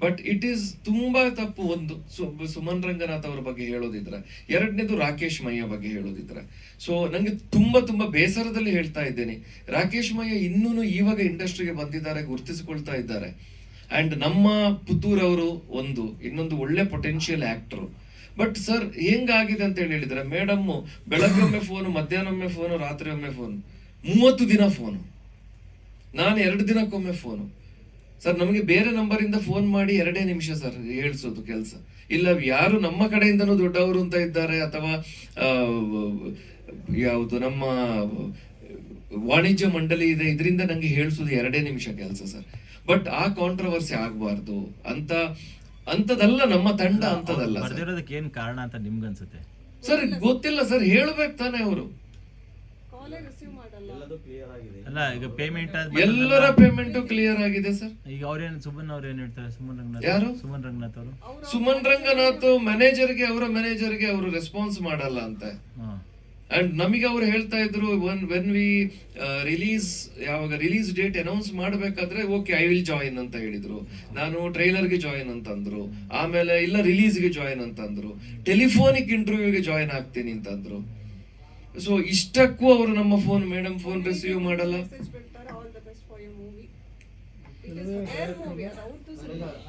But it is ತುಂಬಾ ತಪ್ಪು ಒಂದು ಸುಮನ್ ರಂಗನಾಥ್ ಅವರ ಬಗ್ಗೆ ಹೇಳೋದಿದ್ರೆ. ಎರಡನೇದು ರಾಕೇಶ್ ಮಯ್ಯ ಬಗ್ಗೆ ಹೇಳೋದಿದ್ರೆ. ಸೊ ನಂಗೆ ತುಂಬಾ ತುಂಬಾ ಬೇಸರದಲ್ಲಿ ಹೇಳ್ತಾ ಇದ್ದೇನೆ. ರಾಕೇಶ್ ಮಯ್ಯ ಇನ್ನೂ ಇವಾಗ ಇಂಡಸ್ಟ್ರಿಗೆ ಬಂದಿದ್ದಾರೆ, ಗುರುತಿಸಿಕೊಳ್ತಾ ಇದ್ದಾರೆ. ಅಂಡ್ ನಮ್ಮ ಪುತ್ತೂರ್ ಅವರು ಒಂದು, ಇನ್ನೊಂದು ಒಳ್ಳೆ ಪೊಟೆನ್ಷಿಯಲ್ ಆಕ್ಟರ್ ಬಟ್ ಸರ್ ಹೆಂಗಾಗಿದೆ ಅಂತ ಹೇಳಿ ಹೇಳಿದ್ರೆ ಮೇಡಮ್ ಬೆಳಗ್ಗೆ ಫೋನು ಮಧ್ಯಾಹ್ನ ಒಮ್ಮೆ ಫೋನು ರಾತ್ರಿ ಒಮ್ಮೆ ಫೋನು ಮೂವತ್ತು ದಿನ ಫೋನು ನಾನು ಎರಡು ದಿನಕ್ಕೊಮ್ಮೆ ಫೋನು ಸರ್ ನಮಗೆ ಬೇರೆ ನಂಬರ್ ಇಂದ ಫೋನ್ ಮಾಡಿ ಎರಡೇ ನಿಮಿಷ ಸರ್ ಹೇಳಿಸೋದು ಕೆಲಸ. ಇಲ್ಲ ಯಾರು ನಮ್ಮ ಕಡೆಯಿಂದನೂ ದೊಡ್ಡವರು ಅಂತ ಇದ್ದಾರೆ ಅಥವಾ ಯಾವುದು ನಮ್ಮ ವಾಣಿಜ್ಯ ಮಂಡಳಿ ಇದೆ ಇದರಿಂದ ನಂಗೆ ಹೇಳಿಸೋದು ಎರಡೇ ನಿಮಿಷ ಕೆಲಸ ಸರ್. ಬಟ್ ಆ ಕಾಂಟ್ರವರ್ಸಿ ಆಗಬಾರ್ದು. ಅಂತ ಅಂತದಲ್ಲ ನಮ್ಮ ತಂಡ ಅಂತದಲ್ಲ ಏನ್ ಕಾರಣ ಅಂತ ನಿಮ್ಗನ್ಸುತ್ತೆ? ಸರ್ ಗೊತ್ತಿಲ್ಲ ಸರ್ ಹೇಳ್ಬೇಕು ತಾನೇ ಅವರು. ಅಲ್ಲ ಈಗ ಪೇಮೆಂಟ್ ಎಲ್ಲರ ಪೇಮೆಂಟ್ ಕ್ಲಿಯರ್ ಆಗಿದೆ ಸರ್ ಈಗ ಅವ್ರೇನು ಸುಮನ್ ಅವ್ರು ಏನ್ ಹೇಳ್ತಾರೆ? ಸುಮನ್ ರಂಗನಾಥ್ ಯಾರು? ಸುಮನ್ ರಂಗನಾಥ್ ಅವರು? ಸುಮನ್ ರಂಗನಾಥ್ ಮ್ಯಾನೇಜರ್ಗೆ ಅವರ ಮ್ಯಾನೇಜರ್ಗೆ ಅವರು ರೆಸ್ಪಾನ್ಸ್ ಮಾಡಲ್ಲ ಅಂತ. ಅಂಡ್ ನಮಗೆ ಅವರು ಹೇಳ್ತಾ ಇದ್ರು ಒನ್ ವೆನ್ ವಿ ರಿಲೀಸ್ ಯಾವಾಗ ರಿಲೀಸ್ ಡೇಟ್ ಅನೌನ್ಸ್ ಮಾಡ್ಬೇಕಾದ್ರೆ ಓಕೆ ಐ ವಿಲ್ ಜಾಯಿನ್ ಅಂತ ಹೇಳಿದ್ರು. ನಾನು ಟ್ರೈಲರ್ಗೆ ಜಾಯಿನ್ ಅಂತ ಅಂದ್ರು ಆಮೇಲೆ ಇಲ್ಲ ರಿಲೀಸ್ಗೆ ಜಾಯಿನ್ ಅಂತ ಅಂದ್ರು ಟೆಲಿಫೋನಿಕ್ ಇಂಟರ್ವ್ಯೂಗೆ ಜಾಯಿನ್ ಆಗ್ತೀನಿ ಅಂತ ಅಂದ್ರು ಸೊ ಇಷ್ಟಕ್ಕೂ ಅವರು ನಮ್ಮ ಫೋನ್ ಮೇಡಮ್ ಫೋನ್ ರಿಸೀವ್ ಮಾಡಲ್ಲ.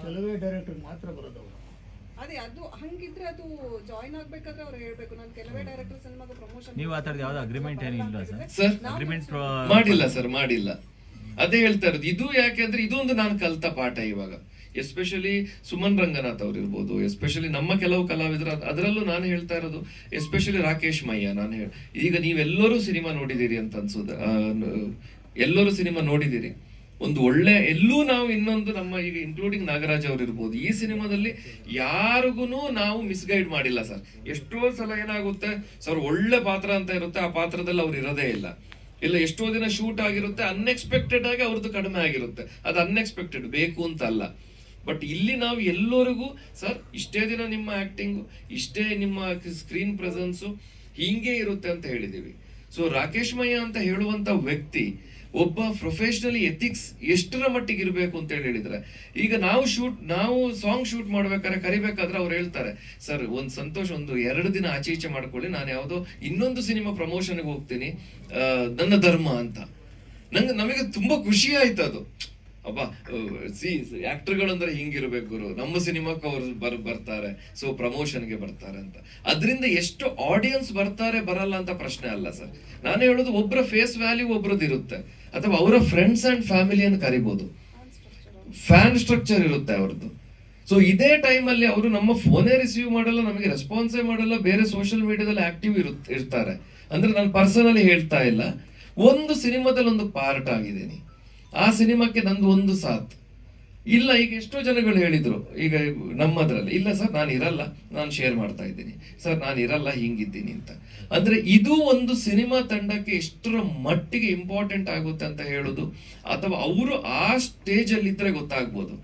ಕೆಲವೇ ಡೈರೆಕ್ಟರ್ ಮಾತ್ರ ಬರೋದು ಅವರು. ಅದೇ ಅದು ಹಂಗಿದ್ರೆ ಅದು ಜಾಯಿನ್ ಆಗ್ಬೇಕಾದ್ರೆ ಅವ್ರು ಹೇಳ್ಬೇಕು. ನಾನು ಕೆಲವೇ ಡೈರೆಕ್ಟರ್ ಸಿನಿಮಾಗೆ ಪ್ರಮೋಷನ್ ನೀವು ಆ ಯಾವ್ದು ಅಗ್ರಿಮೆಂಟ್ ಏನಿಲ್ಲ ಸರ್? ಸರ್ ಅಗ್ರಿಮೆಂಟ್ ಮಾಡಿಲ್ಲ ಸರ್ ಮಾಡಿಲ್ಲ. ಅದೇ ಹೇಳ್ತಾ ಇರೋದು. ಇದು ಯಾಕೆಂದ್ರೆ ಇದೊಂದು ನಾನು ಕಲ್ತ ಪಾಠ ಇವಾಗ. ಎಸ್ಪೆಷಲಿ ಸುಮನ್ ರಂಗನಾಥ್ ಅವ್ರು ಇರ್ಬೋದು ಎಸ್ಪೆಷಲಿ ನಮ್ಮ ಕೆಲವು ಕಲಾವಿದರು ಅದ್- ಅದರಲ್ಲೂ ನಾನು ಹೇಳ್ತಾ ಇರೋದು ಎಸ್ಪೆಷಲಿ ರಾಕೇಶ್ ಮಯ್ಯ ನಾನು ಹೇಳ, ಈಗ ನೀವೆಲ್ಲರೂ ಸಿನಿಮಾ ನೋಡಿದ್ದೀರಿ ಅಂತ ಅನ್ಸೋದು ಎಲ್ಲರೂ ಸಿನಿಮಾ ನೋಡಿದ್ದೀರಿ. ಒಂದು ಒಳ್ಳೆ, ಎಲ್ಲೂ ನಾವು ಇನ್ನೊಂದು ನಮ್ಮ ಈಗ ಇನ್ಕ್ಲೂಡಿಂಗ್ ನಾಗರಾಜ್ ಅವ್ರು ಇರ್ಬೋದು, ಈ ಸಿನಿಮಾದಲ್ಲಿ ಯಾರಿಗೂ ನಾವು ಮಿಸ್ಗೈಡ್ ಮಾಡಿಲ್ಲ ಸರ್. ಎಷ್ಟೋ ಸಲ ಏನಾಗುತ್ತೆ, ಸರ್ ಒಳ್ಳೆ ಪಾತ್ರ ಅಂತ ಇರುತ್ತೆ, ಆ ಪಾತ್ರದಲ್ಲಿ ಅವ್ರು ಇರೋದೇ ಇಲ್ಲ. ಇಲ್ಲ, ಎಷ್ಟೋ ದಿನ ಶೂಟ್ ಆಗಿರುತ್ತೆ ಅನ್ಎಕ್ಸ್ಪೆಕ್ಟೆಡ್ ಆಗಿ ಅವ್ರದ್ದು ಕಡಿಮೆ ಆಗಿರುತ್ತೆ. ಅದು ಅನ್ಎಕ್ಸ್ಪೆಕ್ಟೆಡ್ ಬೇಕು ಅಂತ ಅಲ್ಲ. ಬಟ್ ಇಲ್ಲಿ ನಾವು ಎಲ್ಲರಿಗೂ ಸರ್ ಇಷ್ಟೇ ದಿನ ನಿಮ್ಮ ಆಕ್ಟಿಂಗ್ ಇಷ್ಟೇ ನಿಮ್ಮ ಸ್ಕ್ರೀನ್ ಪ್ರೆಸೆನ್ಸು ಹೀಗೆ ಇರುತ್ತೆ ಅಂತ ಹೇಳಿದೀವಿ ಸೊ ರಾಕೇಶ್ ಮಯ್ಯ ಅಂತ ಹೇಳುವಂತ ವ್ಯಕ್ತಿ ಒಬ್ಬ ಪ್ರೊಫೆಷನಲಿ ಎಥಿಕ್ಸ್ ಎಷ್ಟರ ಮಟ್ಟಿಗೆ ಇರಬೇಕು ಅಂತ ಹೇಳಿ ಹೇಳಿದ್ರೆ, ಈಗ ನಾವು ಶೂಟ್ ನಾವು ಸಾಂಗ್ ಶೂಟ್ ಮಾಡ್ಬೇಕಾದ್ರೆ, ಕರಿಬೇಕಾದ್ರೆ ಅವ್ರು ಹೇಳ್ತಾರೆ ಸರ್ ಒಂದು ಸಂತೋಷ, ಒಂದು ಎರಡು ದಿನ ಆಚೆ ಈಚೆ ಮಾಡ್ಕೊಳ್ಳಿ, ನಾನು ಯಾವುದೋ ಇನ್ನೊಂದು ಸಿನಿಮಾ ಪ್ರಮೋಷನ್ಗೆ ಹೋಗ್ತೀನಿ ನನ್ನ ಧರ್ಮ ಅಂತ. ನಂಗೆ, ನಮಗೆ ತುಂಬಾ ಖುಷಿ ಆಯ್ತು ಅದು ಅಬ್ಬಾ ಸಿ ಆಕ್ಟರ್ಗಳಂದ್ರೆ ಹಿಂಗಿರ್ಬೇಕು ಗುರು. ನಮ್ಮ ಸಿನಿಮಾಕ್ಕೆ ಅವ್ರು ಬರ್, ಬರ್ತಾರೆ. ಸೊ ಪ್ರಮೋಷನ್ಗೆ ಬರ್ತಾರೆ ಅಂತ. ಅದರಿಂದ ಎಷ್ಟು ಆಡಿಯನ್ಸ್ ಬರ್ತಾರೆ ಬರಲ್ಲ ಅಂತ ಪ್ರಶ್ನೆ ಅಲ್ಲ ಸರ್. ನಾನು ಹೇಳೋದು ಒಬ್ಬರ ಫೇಸ್ ವ್ಯಾಲ್ಯೂ ಒಬ್ರದ್ದು ಇರುತ್ತೆ ಅಥವಾ ಅವರ ಫ್ರೆಂಡ್ಸ್ ಅಂಡ್ ಫ್ಯಾಮಿಲಿಯನ್ನು ಕರಿಬಹುದು ಫ್ಯಾನ್ ಸ್ಟ್ರಕ್ಚರ್ ಇರುತ್ತೆ ಅವ್ರದ್ದು. ಸೊ ಇದೇ ಟೈಮಲ್ಲಿ ಅವರು ನಮ್ಮ ಫೋನೇ ರಿಸೀವ್ ಮಾಡಲ್ಲ, ನಮಗೆ ರೆಸ್ಪಾನ್ಸೇ ಮಾಡಲ್ಲ, ಬೇರೆ ಸೋಷಿಯಲ್ ಮೀಡಿಯಾದಲ್ಲಿ ಆಕ್ಟಿವ್ ಇರುತ್ತೆ ಇರ್ತಾರೆ. ಅಂದ್ರೆ ನಾನು ಪರ್ಸನಲಿ ಹೇಳ್ತಾ ಇಲ್ಲ. ಒಂದು ಸಿನಿಮಾದಲ್ಲಿ ಒಂದು ಪಾರ್ಟ್ ಆಗಿದ್ದೀನಿ ಆ ಸಿನಿಮಾಕ್ಕೆ ನಂದು ಒಂದು ಸಾಥ್. ಇಲ್ಲ ಈಗ ಎಷ್ಟೋ ಜನಗಳು ಹೇಳಿದ್ರು ಈಗ ನಮ್ಮದ್ರಲ್ಲಿ ಇಲ್ಲ ಸರ್ ನಾನು ಇರಲ್ಲ ನಾನು ಶೇರ್ ಮಾಡ್ತಾ ಇದ್ದೀನಿ. ಸರ್ ನಾನು ಇರಲ್ಲ ಹಿಂಗಿದ್ದೀನಿ ಅಂತ. ಅಂದ್ರೆ ಇದು ಒಂದು ಸಿನಿಮಾ ತಂಡಕ್ಕೆ ಎಷ್ಟರ ಮಟ್ಟಿಗೆ ಇಂಪಾರ್ಟೆಂಟ್ ಆಗುತ್ತೆ ಅಂತ ಹೇಳುದು ಅಥವಾ ಅವರು ಆ ಸ್ಟೇಜ್ ಅಲ್ಲಿ ಇದ್ರೆ ಗೊತ್ತಾಗ್ಬೋದು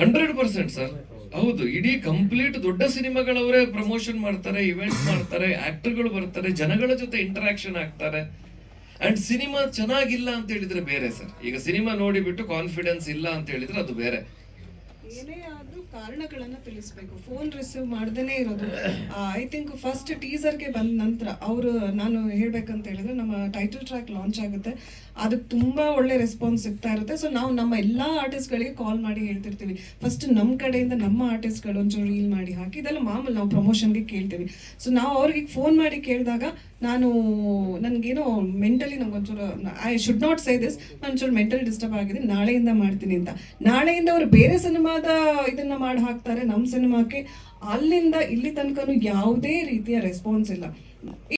ಹಂಡ್ರೆಡ್ ಪರ್ಸೆಂಟ್ ಸರ್. ಹೌದು, ಇಡೀ ಕಂಪ್ಲೀಟ್ ದೊಡ್ಡ ಸಿನಿಮಾಗಳವರೇ ಪ್ರಮೋಷನ್ ಮಾಡ್ತಾರೆ ಇವೆಂಟ್ ಮಾಡ್ತಾರೆ ಆಕ್ಟರ್ಗಳು ಬರ್ತಾರೆ, ಜನಗಳ ಜೊತೆ ಇಂಟರಾಕ್ಷನ್ ಆಗ್ತಾರೆ. ಅಂಡ್ ಸಿನಿಮಾ ಚೆನ್ನಾಗಿಲ್ಲ ಅಂತ ಹೇಳಿದ್ರೆ ಬೇರೆ ಸರ್. ಈಗ ಸಿನಿಮಾ ನೋಡಿಬಿಟ್ಟು ಕಾನ್ಫಿಡೆನ್ಸ್ ಇಲ್ಲ ಅಂತ ಹೇಳಿದ್ರೆ ಅದು ಬೇರೆ. ಏನೇ ಆದ್ರೂ ಕಾರಣಗಳನ್ನ ತಿಳಿಸ್ಬೇಕು. ಫೋನ್ ರಿಸೀವ್ ಮಾಡ್ದೇನೆ ಇರೋದು. ಐ ಥಿಂಕ್ ಫಸ್ಟ್ ಟೀಸರ್ಗೆ ಬಂದ ನಂತರ ಅವರು, ನಾನು ಹೇಳ್ಬೇಕಂತ ಹೇಳಿದ್ರೆ ನಮ್ಮ ಟೈಟಲ್ ಟ್ರ್ಯಾಕ್ ಲಾಂಚ್ ಆಗುತ್ತೆ. ಅದಕ್ಕೆ ತುಂಬಾ ಒಳ್ಳೆ ರೆಸ್ಪಾನ್ಸ್ ಸಿಗ್ತಾ ಇರುತ್ತೆ. ಸೊ ನಾವು ನಮ್ಮ ಎಲ್ಲಾ ಆರ್ಟಿಸ್ಟ್ಗಳಿಗೆ ಕಾಲ್ ಮಾಡಿ ಹೇಳ್ತಿರ್ತೀವಿ. ಫಸ್ಟ್ ನಮ್ಮ ಕಡೆಯಿಂದ ನಮ್ಮ ಆರ್ಟಿಸ್ಟ್ಗಳು ಒಂಚೂರು ರೀಲ್ ಮಾಡಿ ಹಾಕಿ, ಇದೆಲ್ಲ ಮಾಮೂಲಿ ನಾವು ಪ್ರಮೋಷನ್ಗೆ ಕೇಳ್ತೀವಿ. ಸೊ ನಾವು ಅವ್ರಿಗೆ ಫೋನ್ ಮಾಡಿ ಕೇಳಿದಾಗ ನಾನು, ನನಗೇನೋ mentally ನಂಗೊಂಚೂರು I should not say this ಒಂಚೂರು ಮೆಂಟಲ್ ಡಿಸ್ಟರ್ಬ್ ಆಗಿದೆ ನಾಳೆಯಿಂದ ಮಾಡ್ತೀನಿ ಅಂತ. ನಾಳೆಯಿಂದ ಅವರು ಬೇರೆ ಇದನ್ನ ಮಾಡಿ ಹಾಕ್ತಾರೆ ನಮ್ಮ ಸಿನಿಮಾಕ್ಕೆ ಅಲ್ಲಿಂದ ಇಲ್ಲಿ ತನಕನೂ ಯಾವುದೇ ರೀತಿಯ ರೆಸ್ಪಾನ್ಸ್ ಇಲ್ಲ.